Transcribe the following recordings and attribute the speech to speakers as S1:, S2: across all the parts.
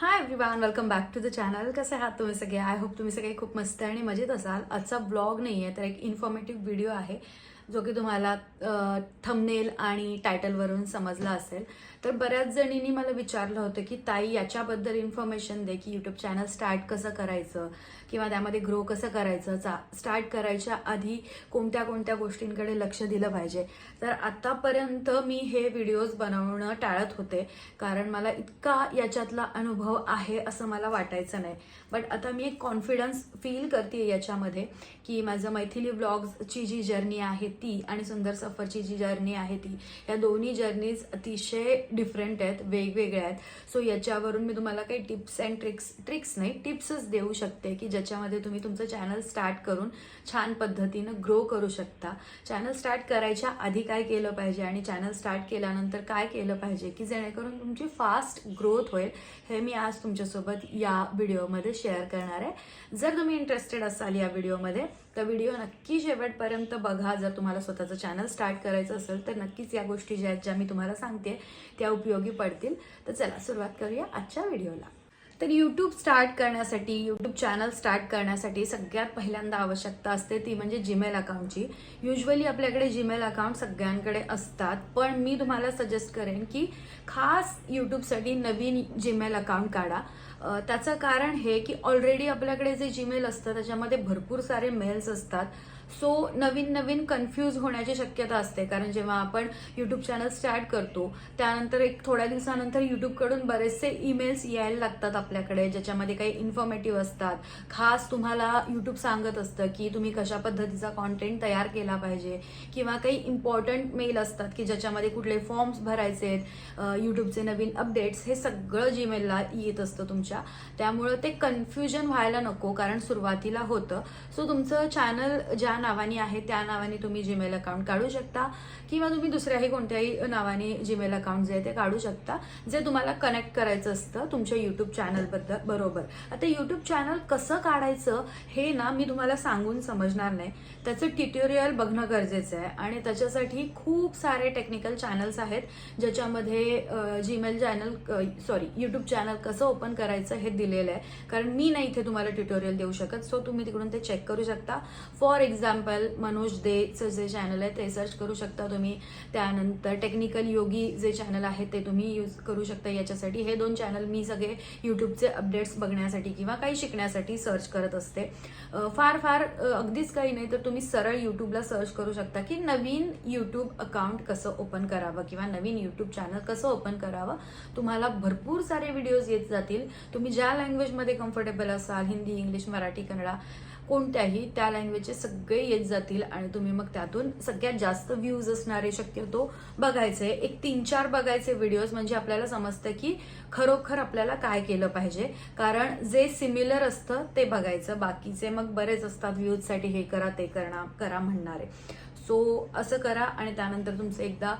S1: Hi everyone welcome back to the channel कसे आहात तुम्ही सगळे? आय होप तुम्ही सगळे खूप मस्त आणि मजेत असाल. आजचा ब्लॉग नाही आहे तर एक इन्फॉर्मेटिव्ह व्हिडिओ आहे. जो की तुम्हाला थंबनेल आणि टायटलवरून समजला असेल. तर बऱ्याच जणींनी मला विचारलं होतं की ताई याच्याबद्दल इन्फॉर्मेशन दे की यूट्यूब चॅनल स्टार्ट कसं करायचं? किंवा त्यामध्ये ग्रो कसं करायचं? चा स्टार्ट करायच्या आधी कोणत्या कोणत्या गोष्टींकडे लक्ष दिलं पाहिजे? तर आत्तापर्यंत मी हे व्हिडिओज बनवणं टाळत होते कारण मला इतका याच्यातला अनुभव आहे असं मला वाटायचं नाही. बट आता मी एक कॉन्फिडन्स फील करते याच्यामध्ये की माझं मैथिली ब्लॉग्सची जी जर्नी आहे ती आणि सुंदर सफरची जी जर्नी आहे ती या दोन्ही जर्नीज अतिशय डिफरंट आहेत वेगवेगळ्या आहेत. सो याच्यावरून मी तुम्हाला काही टिप्स अँड ट्रिक्स ट्रिक्स नाही टिप्सच देऊ शकते की ज्याच्यामध्ये तुम्ही तुमचं चॅनल स्टार्ट करून छान पद्धतीनं ग्रो करू शकता. चॅनल स्टार्ट करायच्या आधी काय केलं पाहिजे आणि चॅनल स्टार्ट केल्यानंतर काय केलं पाहिजे की जेणेकरून तुमची फास्ट ग्रोथ होईल हे मी आज तुमच्यासोबत या व्हिडिओमध्ये शेअर करणार आहे. जर तुम्ही इंटरेस्टेड असाल या व्हिडिओमध्ये तर व्हिडिओ नक्की शेवटपर्यंत बघा. जर तुम्हाला स्वतःचं चॅनल स्टार्ट करायचं असेल तर नक्कीच या गोष्टी ज्या आहेत ज्या मी तुम्हाला सांगते त्या उपयोगी पडतील. तर चला सुरुवात करूया आजच्या व्हिडिओला तर यूट्यूब स्टार्ट करण्यासाठी यूट्यूब चॅनल स्टार्ट करण्यासाठी सगळ्यात पहिल्यांदा आवश्यकता असते ती म्हणजे जीमेल अकाउंटची युजली आपल्याकडे जीमेल अकाउंट सगळ्यांकडे असतात पण मी तुम्हाला सजेस्ट करेन की खास यूट्यूबसाठी नवीन जीमेल अकाउंट काढा. त्याचं कारण हे की ऑलरेडी आपल्याकडे जे जीमेल असतं त्याच्यामध्ये भरपूर सारे मेल्स असतात. सो नवीन नवीन कन्फ्यूज होण्याची शक्यता असते. कारण जेव्हा आपण यूट्यूब चॅनल स्टार्ट करतो त्यानंतर एक थोड्या दिवसानंतर यूट्यूबकडून बरेचसे ईमेल्स यायला लागतात आपल्याकडे ज्याच्यामध्ये काही इन्फॉर्मेटिव्ह असतात. खास तुम्हाला यूट्यूब सांगत असतं की तुम्ही कशा पद्धतीचा कॉन्टेंट तयार केला पाहिजे. किंवा काही इम्पॉर्टंट मेल असतात की ज्याच्यामध्ये कुठले फॉर्म्स भरायचे आहेत. यूट्यूबचे नवीन अपडेट्स हे सगळं जीमेलला येत असतं तुमच्या. त्यामुळं ते कन्फ्युजन व्हायला नको कारण सुरुवातीला होतं. सो तुमचं चॅनल ज्या नावाने आहे त्या नावाने तुम्ही जीमेल अकाउंट काढू शकता. किंवा तुम्ही दुसऱ्याही कोणत्याही नावाने जीमेल अकाउंट जे आहे ते काढू शकता. जे तुम्हाला कनेक्ट करायचं असतं तुमच्या यूट्यूब चॅनलबद्दल बरोबर. आता यूट्यूब चॅनल कसं काढायचं हे ना मी तुम्हाला सांगून समजणार नाही. त्याचं ट्युटोरियल बघणं गरजेचं आहे. आणि त्याच्यासाठी खूप सारे टेक्निकल चॅनल्स आहेत ज्याच्यामध्ये Gmail channel sorry YouTube channel कसं ओपन करायचं हे दिलेलं आहे. कारण मी नाही इथे तुम्हाला ट्युटोरियल देऊ शकत सो तुम्ही तिकडून ते चेक करू शकता. फॉर एक्झाम्पल एक्झाम्पल मनोज देचं जे चॅनल आहे ते सर्च करू शकता तुम्ही. त्यानंतर टेक्निकल योगी जे चॅनल आहे ते तुम्ही यूज करू शकता याच्यासाठी. हे दोन चॅनल मी सगळे यूट्यूबचे अपडेट्स बघण्यासाठी किंवा काही शिकण्यासाठी सर्च करत असते. फार फार अगदीच काही नाही तर तुम्ही सरळ यूट्यूबला सर्च करू शकता की नवीन यूट्यूब अकाउंट कसं ओपन करावं किंवा नवीन यूट्यूब चॅनल कसं ओपन करावं. तुम्हाला भरपूर सारे व्हिडिओज येत जातील. तुम्ही ज्या लँग्वेजमध्ये कम्फर्टेबल असाल हिंदी इंग्लिश मराठी कन्नडा कोणत्याही त्या लँग्वेजचे सगळे येत जातील आणि तुम्ही मग त्यातून सगळ्यात जास्त व्ह्यूज असणारे शक्यतो बघायचे. एक तीन चार बघायचे व्हिडिओज म्हणजे आपल्याला समजतं की खरोखर आपल्याला काय केलं पाहिजे. कारण जे सिमिलर असतं ते बघायचं. बाकीचे मग बरेच असतात व्ह्यूजसाठी हे करा ते करा करा म्हणणारे. सो असं करा आणि त्यानंतर तुमचं एकदा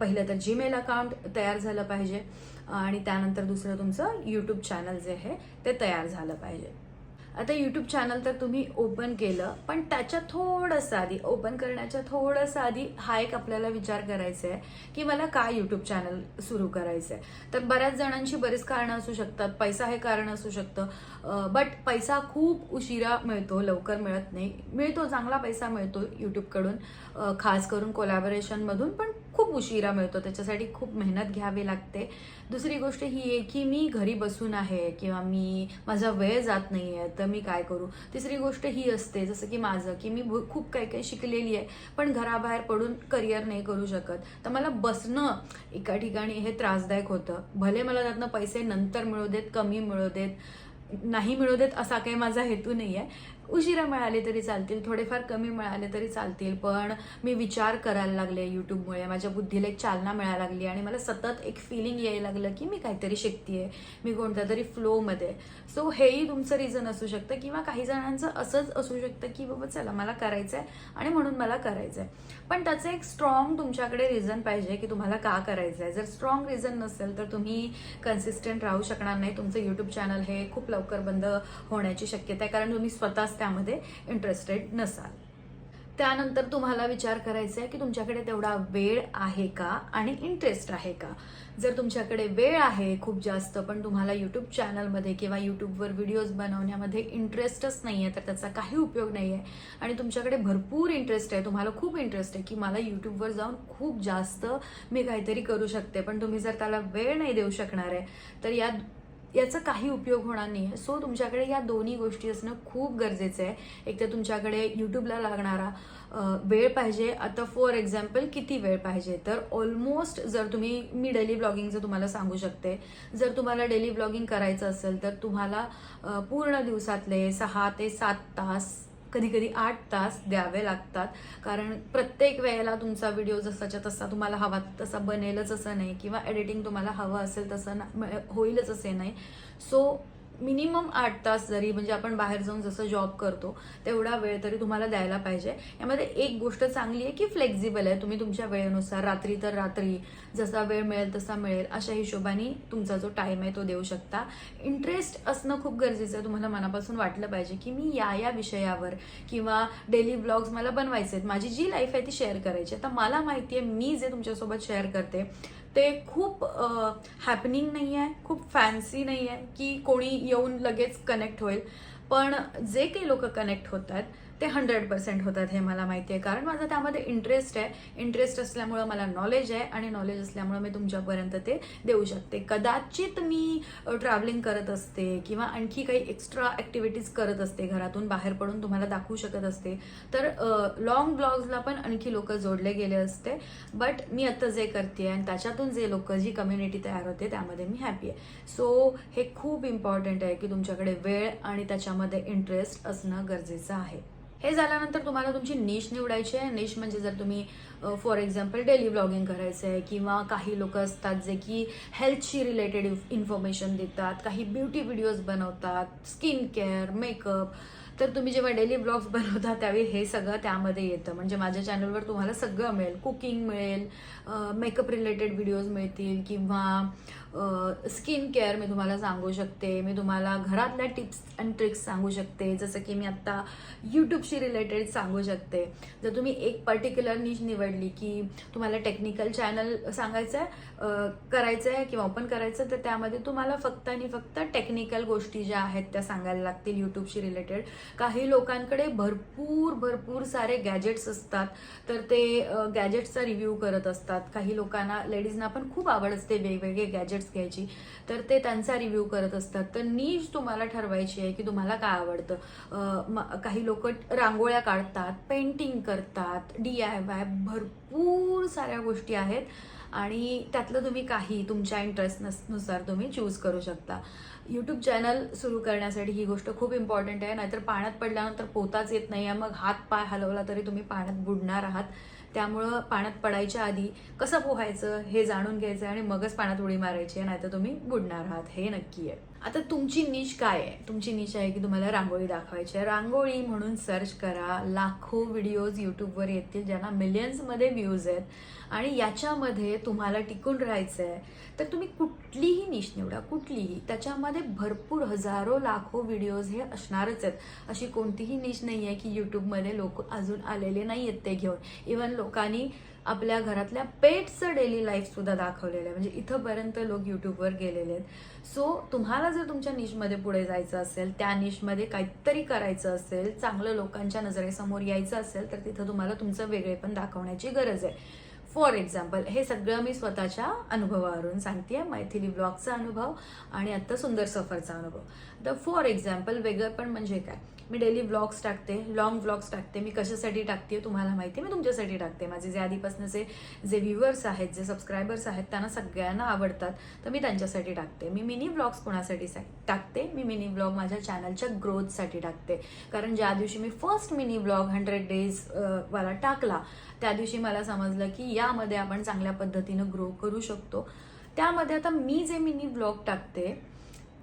S1: पहिलं तर जीमेल अकाउंट तयार झालं पाहिजे. आणि त्यानंतर दुसरं तुमचं यूट्यूब चॅनल जे आहे ते तयार झालं पाहिजे. आता यूट्यूब चॅनल तर तुम्ही ओपन केलं पण त्याच्या थोडंसं आधी ओपन करण्याच्या थोडंसं आधी हा एक आपल्याला विचार करायचा आहे की मला काय यूट्यूब चॅनल सुरू करायचं आहे तर बऱ्याच जणांची बरीच कारणं असू शकतात पैसा हे कारण असू शकतं बट पैसा खूप उशिरा मिळतो लवकर मिळत नाही. मिळतो चांगला पैसा मिळतो यूट्यूबकडून खास करून कोलॅबोरेशनमधून पण खूप उशिरा मिळतो. त्याच्यासाठी खूप मेहनत घ्यावी लागते. दुसरी गोष्ट ही आहे की मी घरी बसून आहे किंवा मी माझा वेळ जात नाही आहे तर मी काय करू? तिसरी गोष्ट ही असते जसं की माझं की मी खूप काही काही शिकलेली आहे पण घराबाहेर पडून करिअर नाही करू शकत. तर मला बसणं एका ठिकाणी हे त्रासदायक होतं. भले मला त्यातनं पैसे नंतर मिळू देत कमी मिळू देत नाही मिळू देत असा काही माझा हेतू नाही आहे उशिरा मिळाले तरी चालतील थोडेफार कमी मिळाले तरी चालतील पण मी विचार करायला लागले यूट्यूबमुळे माझ्या बुद्धीला एक चालना मिळायला लागली आणि मला सतत एक फिलिंग यायला लागलं की मी काहीतरी शिकतेय मी कोणत्या तरी फ्लोमध्ये सो हेही तुमचं रिझन असू शकतं किंवा काही जणांचं असंच असू शकतं की बाबा चला मला करायचं आहे आणि म्हणून मला करायचं आहे पण त्याचं एक स्ट्रॉंग तुमच्याकडे रिझन पाहिजे की तुम्हाला का करायचं आहे जर स्ट्रॉंग रिझन नसेल तर तुम्ही कन्सिस्टंट राहू शकणार नाही. तुमचं यूट्यूब चॅनल हे खूप लवकर बंद होण्याची शक्यता आहे. कारण तुम्ही स्वतः त्यामध्ये इंटरेस्टेड नसाल. त्यानंतर तुम्हाला विचार करायचा आहे की तुमच्याकडे तेवढा वेळ आहे का आणि इंटरेस्ट आहे का? जर तुमच्याकडे वेळ आहे खूप जास्त पण तुम्हाला यूट्यूब चॅनलमध्ये किंवा यूट्यूबवर व्हिडिओज बनवण्यामध्ये इंटरेस्टच नाही आहे तर त्याचा काही उपयोग नाही आहे आणि तुमच्याकडे भरपूर इंटरेस्ट आहे तुम्हाला खूप इंटरेस्ट आहे की मला यूट्यूबवर जाऊन खूप जास्त मी काहीतरी करू शकते पण तुम्ही जर त्याला वेळ नाही देऊ शकणार आहे तर या याचा काही उपयोग होणार नाही. आहे सो तुमच्याकडे या दोन्ही गोष्टी असणं खूप गरजेचं आहे. एक तर तुमच्याकडे यूट्यूबला लागणारा वेळ पाहिजे. आता फॉर एक्झाम्पल किती वेळ पाहिजे? तर ऑलमोस्ट जर तुम्ही मी डेली ब्लॉगिंगचं तुम्हाला सांगू शकते जर तुम्हाला डेली ब्लॉगिंग करायचं असेल तर तुम्हाला पूर्ण दिवसातले सहा ते सात तास कधी कधी आठ तास द्यावे लागतात. कारण प्रत्येक वेळेला तुमचा व्हिडिओ जसाच्या तसा तुम्हाला हवा तसा बनेलच असं नाही किंवा एडिटिंग तुम्हाला हवं असेल तसं ना- म- होईलच असे नाही. सो मिनिमम आठ तास जरी म्हणजे आपण बाहेर जाऊन जसं जॉब करतो तेवढा वेळ तरी तुम्हाला द्यायला पाहिजे. यामध्ये एक गोष्ट चांगली आहे की फ्लेक्झिबल आहे. तुम्ही तुमच्या वेळेनुसार रात्री तर रात्री जसा वेळ मिळेल तसा मिळेल अशा हिशोबाने तुमचा जो टाईम आहे तो देऊ शकता. इंटरेस्ट असणं खूप गरजेचं आहे. तुम्हाला मनापासून वाटलं पाहिजे की मी या या विषयावर किंवा डेली ब्लॉग्स मला बनवायचे आहेत. माझी जी लाईफ आहे ती शेअर करायची आहे. आता मला माहिती आहे मी जे तुमच्यासोबत शेअर करते ते खूप हॅपनिंग नाही आहे खूप फॅन्सी नाही आहे की कोणी येऊन लगेच कनेक्ट होईल. पण जे काही लोक कनेक्ट होत आहेत ते हंड्रेड पर्सेंट होतात हे मला माहिती आहे. कारण माझा त्यामध्ये इंटरेस्ट आहे. इंटरेस्ट असल्यामुळं मला नॉलेज आहे आणि नॉलेज असल्यामुळं मी तुमच्यापर्यंत ते देऊ शकते. कदाचित मी ट्रॅव्हलिंग करत असते किंवा आणखी काही एक्स्ट्रा ॲक्टिव्हिटीज करत असते घरातून बाहेर पडून तुम्हाला दाखवू शकत असते. तर लॉंग ब्लॉग्सला पण आणखी लोक जोडले गेले असते. बट मी आत्ता जे करते आणि त्याच्यातून जे लोक जी कम्युनिटी तयार होते त्यामध्ये मी हॅपी आहे. सो हे खूप इम्पॉर्टंट आहे की तुमच्याकडे वेळ आणि त्याच्यामध्ये इंटरेस्ट असणं गरजेचं आहे. हे झाल्यानंतर तुम्हाला तुमची निश निवडायची आहे. निश म्हणजे जर तुम्ही फॉर एक्झाम्पल डेली ब्लॉगिंग करायचं आहे किंवा काही लोक असतात जे की हेल्थशी रिलेटेड इन्फॉर्मेशन देतात काही ब्युटी व्हिडिओज बनवतात स्किन केअर मेकअप तर तुम्ही जेव्हा डेली ब्लॉग्स बनवता त्यावेळी हे सगळं त्यामध्ये येतं. म्हणजे माझ्या चॅनलवर तुम्हाला सगळं मिळेल. कुकिंग मिळेल मेकअप रिलेटेड व्हिडिओज मिळतील किंवा स्किन केअर मी तुम्हाला सांगू शकते. मी तुम्हाला घरातल्या टिप्स अँड ट्रिक्स सांगू शकते. जसं की मी आत्ता यूट्यूबशी रिलेटेड सांगू शकते. जर तुम्ही एक पर्टिक्युलर निश निवडली की तुम्हाला टेक्निकल चॅनल सांगायचं आहे करायचं आहे किंवा ओपन करायचं तर त्यामध्ये तुम्हाला फक्त आणि फक्त टेक्निकल गोष्टी ज्या आहेत त्या सांगायला लागतील यूट्यूबशी रिलेटेड काही लोकांकडे भरपूर भरपूर सारे गॅजेट्स असतात तर ते गॅजेट्सचा रिव्ह्यू करत असतात. काही लोकांना लेडीजना पण खूप आवड असते वेगवेगळे गॅजेट्स घ्यायची. तर ते त्यांचा रिव्ह्यू करत असतात. तर नीज तुम्हाला ठरवायची आहे की तुम्हाला काय आवडतं. काही लोक रांगोळ्या काढतात पेंटिंग करतात डी आय वाय भरपूर साऱ्या गोष्टी आहेत. आणि त्यातलं तुम्ही काही तुमच्या इंटरेस्टनुसार तुम्ही चूज करू शकता. यूट्यूब चॅनल सुरू करण्यासाठी ही गोष्ट खूप इम्पॉर्टंट आहे. नाहीतर पाण्यात पडल्यानंतर पोताच येत नाही. आहे मग हात पाय हलवला तरी तुम्ही पाण्यात बुडणार आहात. त्यामुळं पाण्यात पडायच्या आधी कसं पोहायचं हे जाणून घ्यायचं आणि मगच पाण्यात उडी मारायची आहे नाहीतर तुम्ही बुडणार आहात. हे नक्की आहे. आता तुमची निश काय आहे? तुमची निश आहे की तुम्हाला रांगोळी दाखवायची आहे. रांगोळी म्हणून सर्च करा. लाखो व्हिडिओज यूट्यूबवर येतील ज्यांना मिलियन्समध्ये व्ह्यूज आहेत. आणि याच्यामध्ये तुम्हाला टिकून राहायचं आहे तर तुम्ही कुठलीही निश निवडा. कुठलीही. त्याच्यामध्ये भरपूर हजारो लाखो व्हिडिओज हे असणारच आहेत. अशी कोणतीही निश नाही आहे की यूट्यूबमध्ये लोक अजून आलेले नाही आहेत ते घेऊन. इवन लोकांनी आपल्या घरातल्या पेटचं डेली लाईफसुद्धा दाखवलेलं आहे. म्हणजे इथंपर्यंत लोक यूट्यूबवर गेलेले आहेत. सो तुम्हाला जर तुमच्या निशमध्ये पुढे जायचं असेल त्या निशमध्ये काहीतरी करायचं असेल चांगलं लोकांच्या नजरेसमोर यायचं असेल तर तिथं तुम्हाला तुमचं वेगळेपण दाखवण्याची गरज आहे. फॉर एक्झाम्पल हे सगळं मी स्वतःच्या अनुभवावरून सांगते मैथिली ब्लॉगचा अनुभव आणि आत्ता सुंदर सफरचा अनुभव. तर फॉर एक्झाम्पल वेगळं पण म्हणजे काय? मी डेली ब्लॉग्स टाकते लॉंग ब्लॉग्स टाकते. मी कशासाठी टाकते तुम्हाला माहिती आहे, मी तुमच्यासाठी टाकते. माझे जे आधीपासूनचे जे व्ह्युअर्स आहेत जे सबस्क्रायबर्स आहेत त्यांना सगळ्यांना आवडतात तर मी त्यांच्यासाठी टाकते. मी मिनी ब्लॉग्स कोणासाठी सा- टाकते? मी मिनी ब्लॉग माझ्या चॅनलच्या ग्रोथसाठी टाकते. कारण ज्या दिवशी मी first mini vlog hundred days वाला टाकला त्या दिवशी मला समजलं की यामध्ये आपण चांगल्या पद्धतीनं ग्रो करू शकतो. त्यामध्ये आता मी जे मिनी ब्लॉग टाकते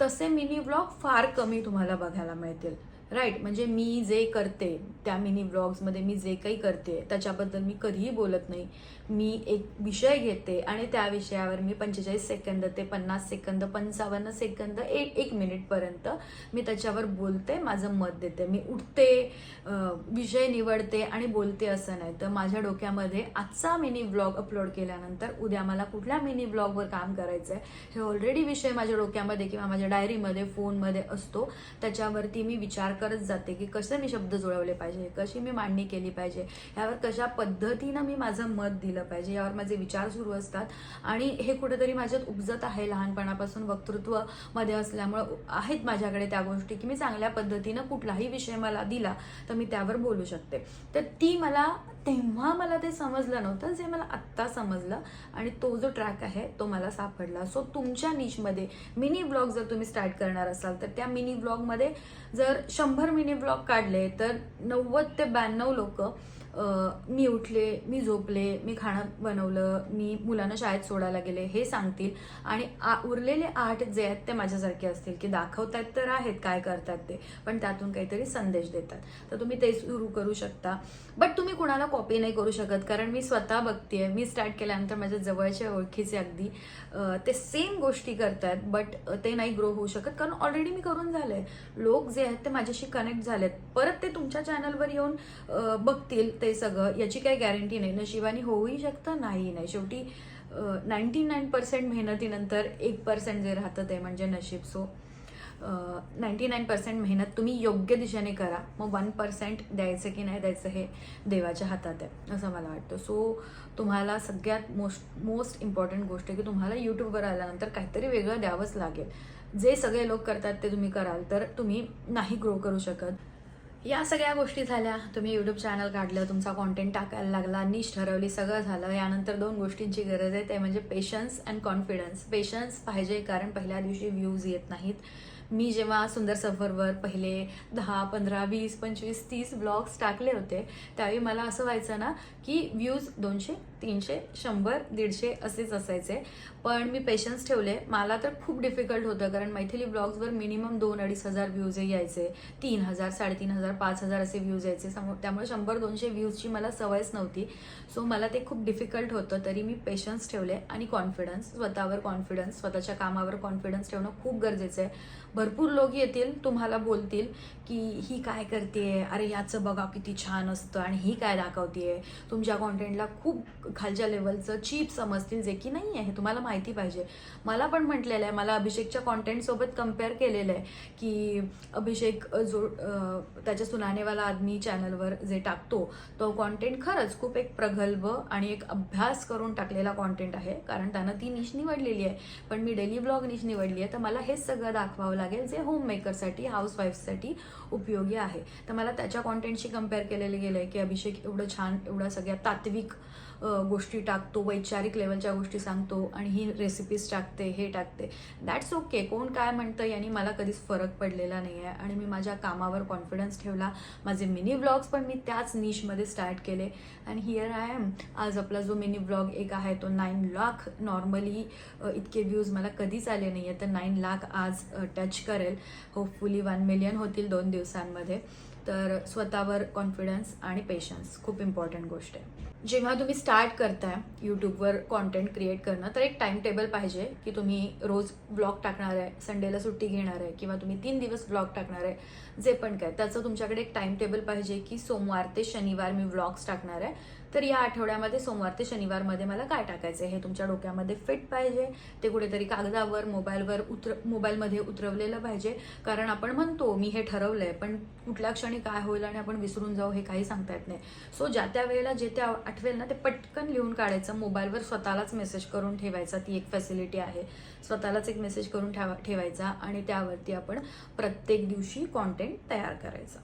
S1: तसे मिनी ब्लॉग फार कमी तुम्हाला बघायला मिळतील. राईट म्हणजे मी जे करते त्या मिनी ब्लॉग्समध्ये मी जे काही करते त्याच्याबद्दल मी कधीही बोलत नाही. मी एक विषय घेते आणि त्या विषयावर मी पंचेचाळीस सेकंद ते पन्नास सेकंद पंचावन्न सेकंद एक एक मिनिटपर्यंत मी त्याच्यावर बोलते माझं मत देते. मी उठते विषय निवडते आणि बोलते असं नाही. तर माझ्या डोक्यामध्ये आजचा मिनी ब्लॉग अपलोड केल्यानंतर उद्या मला कुठल्या मिनी ब्लॉगवर काम करायचं आहे हे ऑलरेडी विषय माझ्या डोक्यामध्ये किंवा माझ्या डायरीमध्ये फोनमध्ये असतो. त्याच्यावरती मी विचार करत जाते की कसे मी शब्द जुळवले पाहिजे कशी मी मांडणी केली पाहिजे यावर कशा पद्धतीनं मी माझं मत दिलं पाहिजे यावर माझे विचार सुरू असतात. आणि हे कुठेतरी माझ्यात उपजत आहे लहानपणापासून वक्तृत्वमध्ये असल्यामुळं आहेत माझ्याकडे त्या गोष्टी की मी चांगल्या पद्धतीनं कुठलाही विषय मला दिला तर मी त्यावर बोलू शकते. तर ती मला तेव्हा मला ते समजलं नव्हतं जे मला आत्ता समजलं आणि तो जो ट्रॅक आहे तो मला सापडला. सो तुमच्या निशमध्ये मिनी ब्लॉग जर तुम्ही स्टार्ट करणार असाल तर त्या मिनी ब्लॉगमध्ये जर शंभर मिनी ब्लॉग काढले तर नव्वद ते ब्याण्णव लोक मी उठले मी झोपले मी खाणं बनवलं मी मुलांना शाळेत सोडायला गेले हे सांगतील. आणि आ- उरलेले आठ जे आहेत ते माझ्यासारखे असतील की दाखवतात तर आहेत काय करतात ते पण त्यातून काहीतरी संदेश देतात. तर तुम्ही ते सुरू करू शकता. बट तुम्ही कुणाला कॉपी नाही करू शकत कारण मी स्वतः बघते मी स्टार्ट केल्यानंतर माझ्या जवळच्या ओळखीचे अगदी ते सेम गोष्टी करतात बट ते नाही ग्रो होऊ शकत कारण ऑलरेडी मी करून झालंय. लोक जे आहेत ते माझ्याशी कनेक्ट झालेत. परत ते तुमच्या चॅनलवर येऊन बघतील ते सगळं याची काही गॅरंटी नाही. नशिबाने होऊही शकतं नाही नाही. शेवटी नाईन्टी नाईन पर्सेंट मेहनतीनंतर एक पर्सेंट जे राहतं ते म्हणजे नशीब. सो नाईन्टी नाईन पर्सेंट मेहनत तुम्ही योग्य दिशेने करा. मग वन पर्सेंट द्यायचं की नाही द्यायचं हे देवाच्या हातात आहे असं मला वाटतं. सो तुम्हाला सगळ्यात मोस्ट मोस्ट इम्पॉर्टंट गोष्ट आहे की तुम्हाला यूट्यूबवर आल्यानंतर काहीतरी वेगळं द्यावंच लागेल. जे सगळे लोक करतात ते तुम्ही कराल तर तुम्ही नाही ग्रो करू शकत. या सगळ्या गोष्टी झाल्या. तुम्ही युट्यूब चॅनल काढलं तुमचा कॉन्टेंट टाकायला लागला निश ठरवली सगळं झालं. यानंतर दोन गोष्टींची गरज आहे ते म्हणजे पेशन्स अँड कॉन्फिडन्स पेशन्स पाहिजे कारण पहिल्या दिवशी व्ह्यूज येत नाहीत. मी जेव्हा सुंदर सफरवर पहिले दहा पंधरा वीस पंचवीस तीस ब्लॉग्स टाकले होते त्यावेळी मला असं व्हायचं ना की व्ह्यूज दोनशे तीनशे शंभर दीडशे असेच असायचे. पण मी पेशन्स ठेवले. मला तर खूप डिफिकल्ट होतं कारण मैथिली ब्लॉग्सवर मिनिमम दोन अडीच हजार व्ह्यूज यायचे. तीन हजार साडेतीन हजार पाच हजार असे व्ह्यूज यायचे. समोर त्यामुळे शंभर दोनशे व्ह्यूजची मला सवयच नव्हती. सो मला ते खूप डिफिकल्ट होतं. तरी मी पेशन्स ठेवले आणि कॉन्फिडन्स स्वतःवर कॉन्फिडन्स स्वतःच्या कामावर कॉन्फिडन्स ठेवणं खूप गरजेचं आहे भरपूर लोक येतील तुम्हाला बोलतील की ही काय करते अरे याचं बघा किती छान असतं आणि ही काय दाखवते तुमच्या कॉन्टेंटला खूप खालच्या लेवलचं चीप समजतील जे की नाही आहे तुम्हाला माहिती पाहिजे. मला पण म्हटलेलं आहे मला अभिषेकच्या कॉन्टेंटसोबत कंपेअर केलेलं आहे की अभिषेक जो त्याच्या सुनानेवाला आदमी चॅनलवर जे टाकतो तो कॉन्टेंट खरंच खूप एक प्रगल्भ आणि एक अभ्यास करून टाकलेला कॉन्टेंट आहे. कारण त्यानं ती निश निवडलेली आहे. पण मी डेली ब्लॉग निश निवडली आहे तर मला हेच सगळं दाखवावं लागेल जे होम मेकरसाठी हाऊसवाईफसाठी उपयोगी आहे. तर मला त्याच्या कॉन्टेंटशी कंपेअर केलेलं गेलं आहे की अभिषेक एवढं छान एवढं सगळ्या तात्विक गोष्टी टाकतो वैचारिक लेवलच्या गोष्टी सांगतो आणि ही रेसिपीज टाकते हे टाकते. दॅट्स ओके कोण काय म्हणतं यांनी मला कधीच फरक पडलेला नाही आहे आणि मी माझ्या कामावर कॉन्फिडन्स ठेवला. माझे मिनी ब्लॉग्स पण मी त्याच निशमध्ये स्टार्ट केले. आणि हिअर आय एम आज आपला जो मिनी ब्लॉग एक आहे तो नाईन लाख नॉर्मली इतके व्ह्यूज मला कधीच आले नाही आहे तर नाईन लाख आज टच करेल. होपफुली वन मिलियन होतील दोन दिवसांमध्ये. तर स्वतःवर कॉन्फिडन्स आणि पेशन्स खूप इम्पॉर्टंट गोष्ट आहे. जेव्हा तुम्ही स्टार्ट करताय यूट्यूबवर कॉन्टेंट क्रिएट करणं तर एक टाइम टेबल पाहिजे की तुम्ही रोज ब्लॉग टाकणार आहे संडेला सुट्टी घेणार आहे किंवा तुम्ही तीन दिवस ब्लॉग टाकणार आहे जे पण काय. त्याचं तुमच्याकडे एक टाइम टेबल पाहिजे की सोमवार ते शनिवार मी व्लॉग्स टाकणार आहे. तर या आठवड्यामध्ये सोमवार ते शनिवारमध्ये मला काय टाकायचं? हे तुमच्या डोक्यामध्ये फिट पाहिजे. ते कुठेतरी कागदावर मोबाईलवर उतर मोबाईलमध्ये उतरवलेलं पाहिजे. कारण आपण म्हणतो मी हे ठरवलंय पण कुठल्या क्षणी काय होईल आणि आपण विसरून जाऊ हे काही सांगता येत नाही. सो ज्या त्या वेळेला जे ते आठवेल ना ते पटकन लिहून काढायचं. मोबाईलवर स्वतःलाच मेसेज करून ठेवायचा. ती एक फॅसिलिटी आहे. स्वतःलाच एक मेसेज करून ठेवा ठेवायचा आणि त्यावरती आपण प्रत्येक दिवशी कॉन्टेंट तयार करायचं.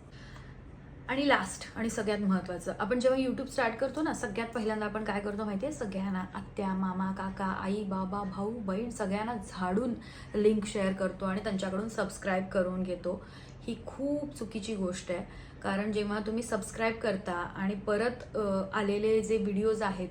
S1: आणि लास्ट आणि सगळ्यात महत्त्वाचं आपण जेव्हा यूट्यूब स्टार्ट करतो ना सगळ्यात पहिल्यांदा आपण काय करतो माहिती आहे सगळ्यांना आत्या मामा काका आई बाबा भाऊ बहीण सगळ्यांना झाडून लिंक शेअर करतो आणि त्यांच्याकडून सबस्क्राईब करून घेतो. ही खूप चुकीची गोष्ट आहे. कारण जेव्हा तुम्ही सबस्क्राईब करता आणि परत आलेले जे व्हिडिओज आहेत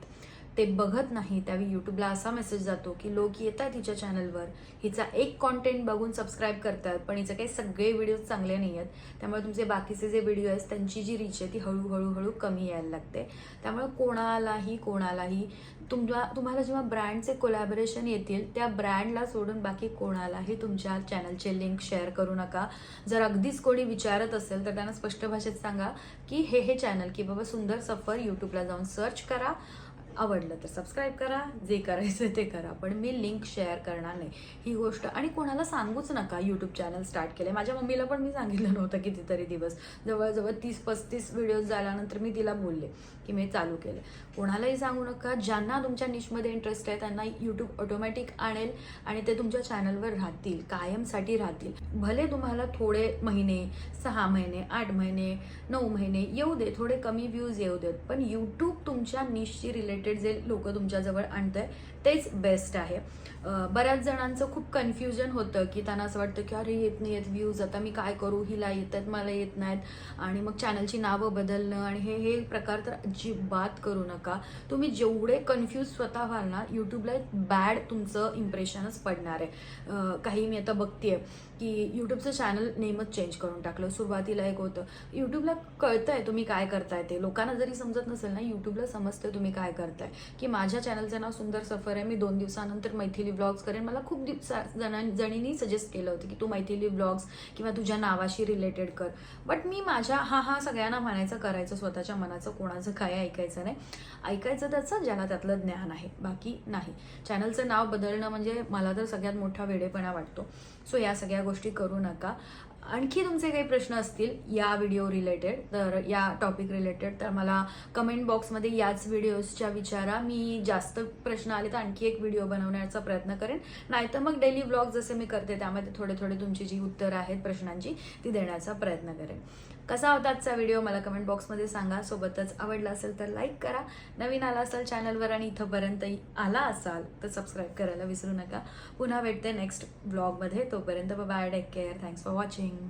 S1: ते बघत नाही. त्यावेळी यूट्यूबला असा मेसेज जातो की लोक येत आहेत हिच्या चॅनलवर हिचा एक कॉन्टेंट बघून सबस्क्राईब करतात पण हिचे काही सगळे व्हिडिओज चांगले नाही आहेत त्यामुळे तुमचे बाकीचे जे व्हिडिओ आहेत त्यांची जी रीच आहे ती हळूहळू हळू कमी यायला लागते. त्यामुळे कोणालाही कोणालाही तुमच्या तुम्हाला जेव्हा ब्रँडचे कोलॅबरेशन येतील त्या ब्रँडला सोडून बाकी कोणालाही तुमच्या चॅनलचे लिंक शेअर करू नका. जर अगदीच कोणी विचारत असेल तर त्यांना स्पष्ट भाषेत सांगा की हे हे चॅनल की बाबा सुंदर सफर यूट्यूबला जाऊन सर्च करा. आवडलं तर सबस्क्राईब करा जे करायचं ते करा. पण मी लिंक शेअर करणार नाही. ही गोष्ट आणि कोणाला सांगूच नका यूट्यूब चॅनल स्टार्ट केले. माझ्या मम्मीला पण मी सांगितलं नव्हतं कितीतरी दिवस. जवळजवळ तीस पस्तीस व्हिडिओज झाल्यानंतर मी तिला बोलले की मी चालू केले. कोणालाही सांगू नका. ज्यांना तुमच्या निशमध्ये इंटरेस्ट आहे त्यांना यूट्यूब ऑटोमॅटिक आणेल आणि ते तुमच्या चॅनलवर राहतील कायमसाठी राहतील. भले तुम्हाला थोडे महिने सहा महिने आठ महिने नऊ महिने येऊ दे थोडे कमी व्ह्यूज येऊ देत पण यूट्यूब तुमच्या निशशी रिलेटेड जे लोक तुमच्याजवळ आणतंय तेच बेस्ट आहे. बऱ्याच जणांचं खूप कन्फ्युजन होतं की त्यांना असं वाटतं की अरे येत नाही आहेत व्ह्यूज आता मी काय करू? हिला येत आहेत मला येत नाहीत. आणि मग चॅनलची नावं बदलणं आणि हे हे प्रकार तर अजिबात करू नका. तुम्ही जेवढे कन्फ्यूज स्वतः व्हाल ना यूट्यूबला बॅड तुमचं इम्प्रेशनच पडणार आहे. काही मी आता बघतेय की यूट्यूबचं चॅनल नेमच चेंज करून टाकलं. सुरुवातीला एक होतं. यूट्यूबला कळतंय तुम्ही काय करताय ते. लोकांना जरी समजत नसेल ना यूट्यूबला समजतंय तुम्ही काय करताय. की माझ्या चॅनलचं नाव सुंदर सफर आहे मी दोन दिवसानंतर मैथिली ब्लॉग्स करेन. मला खूप दिवसा जणां जणींनी सजेस्ट केलं होतं की तू मैथिली ब्लॉग्स किंवा तुझ्या नावाशी रिलेटेड कर. बट मी माझ्या हा हा सगळ्यांना म्हणायचं करायचं स्वतःच्या मनाचं कोणाचं काय ऐकायचं नाही. ऐकायचं त्याचं ज्याला त्यातलं ज्ञान आहे. बाकी नाही. चॅनलचं नाव बदलणं म्हणजे मला तर सगळ्यात मोठा वेडेपणा वाटतो. सो या सगळ्या गोष्टी करू नका. आणखी तुमचे काही प्रश्न असतील या व्हिडिओ रिलेटेड तर या टॉपिक रिलेटेड तर मला कमेंट बॉक्समध्ये याच व्हिडिओजच्या विचारा. मी जास्त प्रश्न आले तर आणखी एक व्हिडिओ बनवण्याचा प्रयत्न करेन. नाहीतर मग डेली ब्लॉग जसे मी करते त्यामध्ये थोडे थोडे तुमची जी उत्तरं आहेत प्रश्नांची ती देण्याचा प्रयत्न करेन. कसा होता आजचा व्हिडिओ मला कमेंट बॉक्समध्ये सांगा. सोबतच आवडला असेल तर लाईक करा. नवीन आला असाल चॅनलवर आणि इथंपर्यंत आला असाल तर सबस्क्राईब करायला विसरू नका. पुन्हा भेटते नेक्स्ट ब्लॉगमध्ये तोपर्यंत bye take care thanks for watching